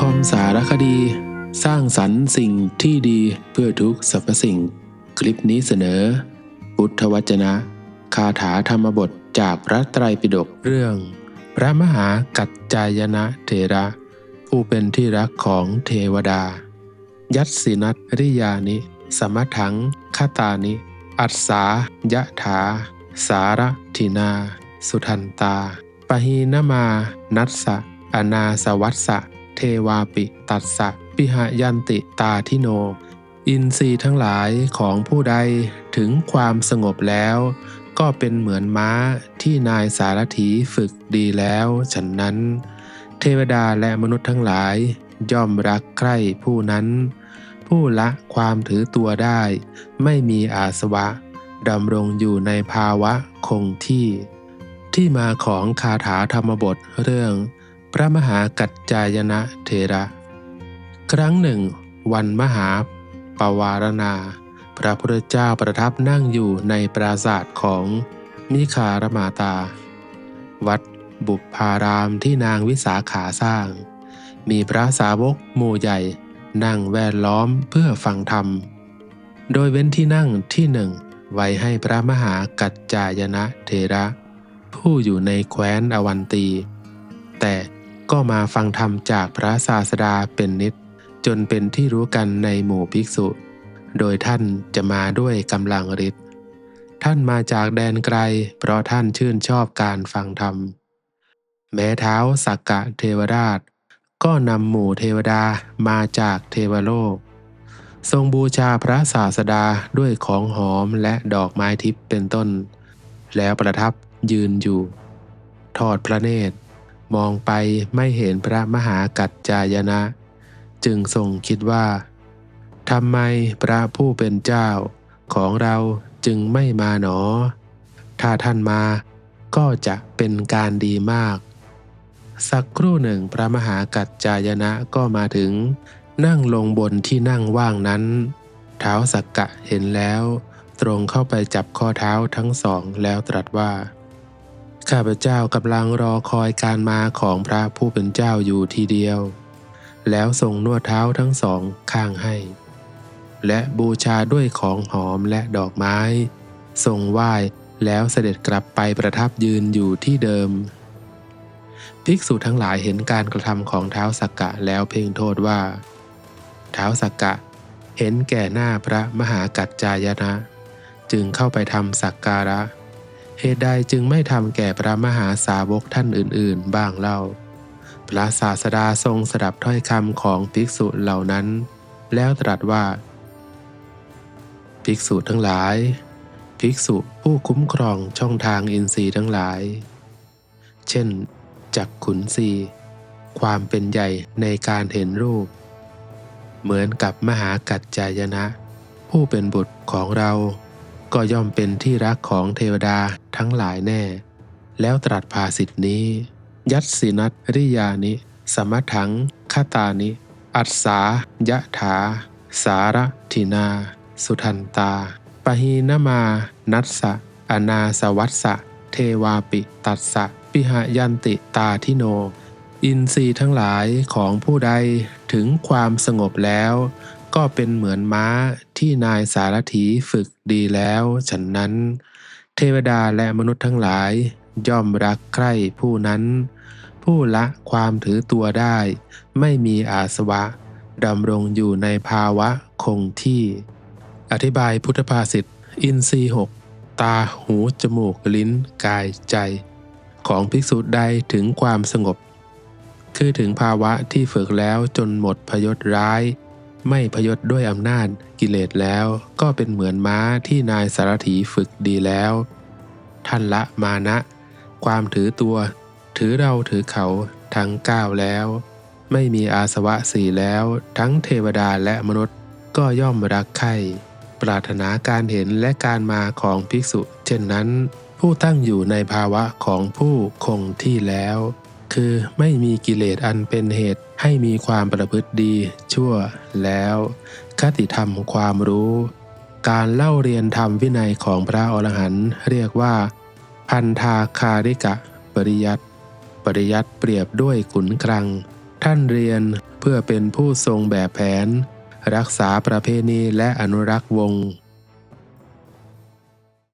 ารคดี สร้างสรรค์สิ่งที่ดีเพื่อทุกสรรพสิ่ง คลิปนี้เสนอ พุทธวจนะ คาถาธรรมบทจากพระไตรปิฎกเรื่อง พระมหากัจจายนะเถระ ผู้เป็นที่รักของเทวดา ยัตสินัตริยานิ สมถังคตานิ อัสสายะถา สารทินา สุทันตา ปหีนมา นัสสะอนาสวัสสะ เทวาปิ ตัสสะปิหยันติตาทิโน อินทรีย์ทั้งหลายของผู้ใดถึงความสงบแล้ว ก็เป็นเหมือนม้าที่นายสารถีฝึกดีแล้วฉะนั้น เทวดาและมนุษย์ทั้งหลาย ย่อมรักใคร่ผู้นั้น ผู้ละความถือตัวได้ ไม่มีอาสวะดำรงอยู่ในภาวะคงที่ ที่มาของคาถาธรรมบทเรื่อง ระมหากัจจายนะเทระ ครั้งหนึ่ง วันมหาปวารณา พระพุทธเจ้าประทับนั่งอยู่ในปราสาทของมิคารมาตา วัดบุพารามที่นางวิสาขาสร้าง มีพระสาวกหมู่ใหญ่นั่งแวดล้อมเพื่อฟังธรรม โดยเว้นที่นั่งที่หนึ่งไว้ให้พระมหากัจจายนะเทระ ผู้อยู่ในแคว้นอวันตี แต่ ก็มาฟังธรรมจากพระศาสดาเป็นนิด จนเป็นที่รู้กันในหมู่ภิกษุ โดยท่านจะมาด้วยกำลังฤทธิ์ท่านมาจากแดนไกล เพราะท่านชื่นชอบการฟังธรรม แม้เท้าสักกะเทวราช ก็นำหมู่เทวดามาจากเทวโลก ทรงบูชาพระศาสดาด้วยของหอมและดอกไม้ทิพย์เป็นต้น แล้วประทับยืนอยู่ ทอดพระเนตร มองไปไม่เห็นพระมหากัจจายนะ จึงทรงคิดว่าทำไมพระผู้เป็นเจ้าของเราจึงไม่มาหนอ ถ้าท่านมาก็จะเป็นการดีมาก สักครู่หนึ่งพระมหากัจจายนะก็มาถึง นั่งลงบนที่นั่งว่างนั้น เท้าสักกะเห็นแล้ว ตรงเข้าไปจับข้อเท้าทั้งสองแล้วตรัสว่า ข้าพเจ้ากำลังรอคอยการมาของพระผู้เป็นเจ้าอยู่ทีเดียว แล้วทรงนวดเท้าทั้งสองข้างให้ และบูชาด้วยของหอมและดอกไม้ ทรงไหว้แล้วเสด็จกลับไปประทับยืนอยู่ที่เดิม ภิกษุทั้งหลายเห็นการกระทำของเท้าสักกะแล้วเพ่งโทษว่า เท้าสักกะเห็นแก่หน้าพระมหากัจจายนะ จึงเข้าไปทำสักการะ เหตุใดจึงไม่ทำแก่พระมหาสาวกท่านอื่น ๆ บ้างเล่า พระศาสดาทรงสดับถ้อยคำของภิกษุเหล่านั้น แล้วตรัสว่า ภิกษุทั้งหลาย ภิกษุผู้คุ้มครองช่องทางอินทรีย์ทั้งหลาย เช่น จักขุนสีความเป็นใหญ่ในการเห็นรูป เหมือนกับมหากัจจายนะ ผู้เป็นบุตรของเรา ก็ย่อมเป็นที่รักของเทวดาทั้งหลายแน่ แล้วตรัสภาสิทธินี้ ยัตสินัตริยานิ สมถังคตานิ อัสสายะถา สารทินา สุทันตา ปหีนมา นัสสะ อนาสวัสสะ เทวาปิตัสสะ ปิหยันติตาทิโน อินทรีย์ทั้งหลายของผู้ใดถึงความสงบแล้ว ก็เป็นเหมือนม้าที่นายสารถีฝึกดีแล้วฉะนั้น เทวดาและมนุษย์ทั้งหลาย ย่อมรักใคร่ผู้นั้น ผู้ละความถือตัวได้ ไม่มีอาสวะดำรงอยู่ในภาวะคงที่ อธิบายพุทธภาษิตอินทรีหกตาหูจมูกลิ้นกายใจ ของภิกษุใดถึงความสงบ คือถึงภาวะที่ฝึกแล้วจนหมดพยศร้าย ไม่พยศด้วยอำนาจกิเลสแล้ว ก็เป็นเหมือนม้าที่นายสารถีฝึกดีแล้ว ท่านละมานะ ความถือตัว ถือเราถือเขาทั้งก้าวแล้ว ไม่มีอาสวะสี่แล้ว ทั้งเทวดาและมนุษย์ก็ย่อมรักใคร่ปรารถนาการเห็นและการมาของภิกษุ เช่นนั้น ผู้ตั้งอยู่ในภาวะของผู้คงที่แล้ว คือไม่มีกิเลสอันเป็นเหตุ ให้มีความประพฤติดีชั่วแล้ว คติธรรมความรู้ การเล่าเรียนธรรมวินัยของพระอรหันต์เรียกว่า พันธาคาริกะ ปริยัตปริยัตเปรียบด้วยขุนคลังทท่านเรียนเพื่อเป็นผู้ทรงแบบแผน รักษาประเพณีและอนุรักษ์วงศ์